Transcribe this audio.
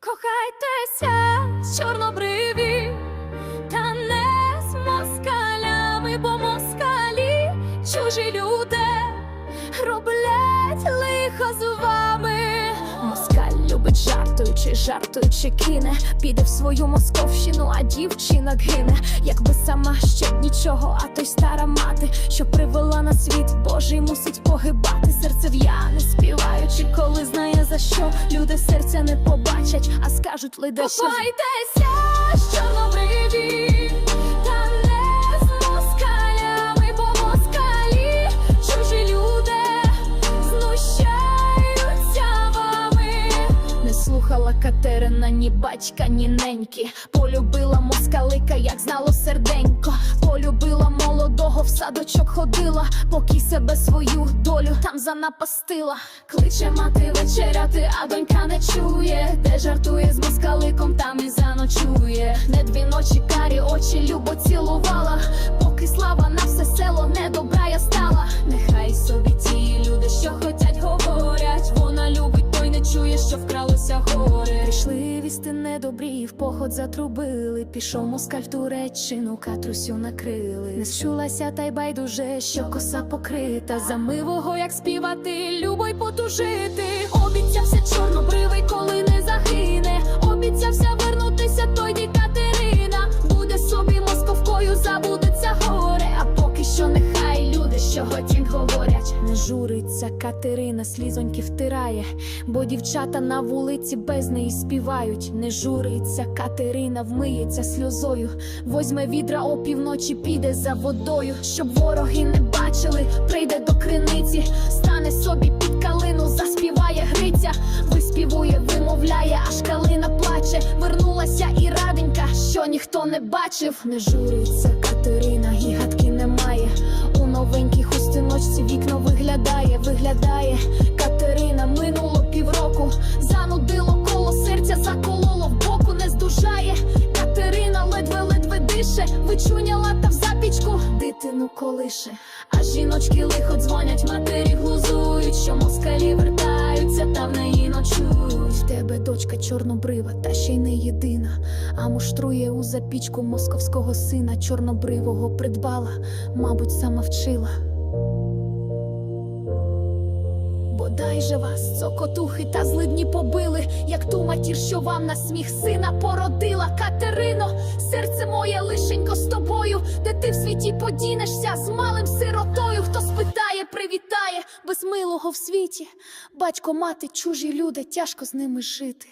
Кохайтеся, з чорнобриві, та не з москалями, бо москалі чужі жартуючи, жартуючи кине, піде в свою московщину, а дівчина гине, якби сама ще нічого, а той стара мати, що привела на світ Божий, мусить погибати. Серце в'яне, співаючи, коли знає за що. Люди серця не побачать, а скажуть лише що Катерина ні батька, ні неньки. Полюбила москалика, як знало серденько. Полюбила молодого, в садочок ходила, поки себе свою долю там занапастила. Кличе мати вечеряти, а донька не чує, де жартує з москаликом, там і заночує. Не дві ночі карі очі любо цілувала, поки слава на все село недобра я що вкралося горе. Прийшли вісти недобрі, в поход затрубили. Пішов москаль Туреччину, катрусю накрили. Не щулася, та й байдуже, що коса покрита. За мивого, як співати, любо й потужити. Обіцявся чорнобривий, коли не журиться Катерина, слізоньки втирає, бо дівчата на вулиці без неї співають. Не журиться Катерина, вмиється сльозою. Возьме відра опівночі, піде за водою, щоб вороги не бачили, прийде до криниці, стане собі під калину, заспіває Гриця, виспівує, вимовляє, аж калина плаче. Вернулася і раденька, що ніхто не бачив. Не журиться Катерина, і гадки немає. У новенькій хустиночці вікно виглядає, виглядає. Катерина минуло півроку, занудило коло серця, закололо в боку, не здужає. Катерина ледве-ледве дише, вичуняла та в запічку дитину колише. А жіночки лихо дзвонять, матері глузують, що москалі вертаються та в неї ночують. В тебе дочка чорнобрива, та ще й не єдина. А муштрує у запічку московського сина чорнобривого придбала, мабуть, сама вчила. Бодай же вас цокотухи та злидні побили, як ту матір, що вам на сміх сина породила. Катерино, серце моє лишенько з тобою, де ти в світі подінешся з малим сиротою. Хто спитає, привітає без милого в світі. Батько, мати, чужі люди, тяжко з ними жити.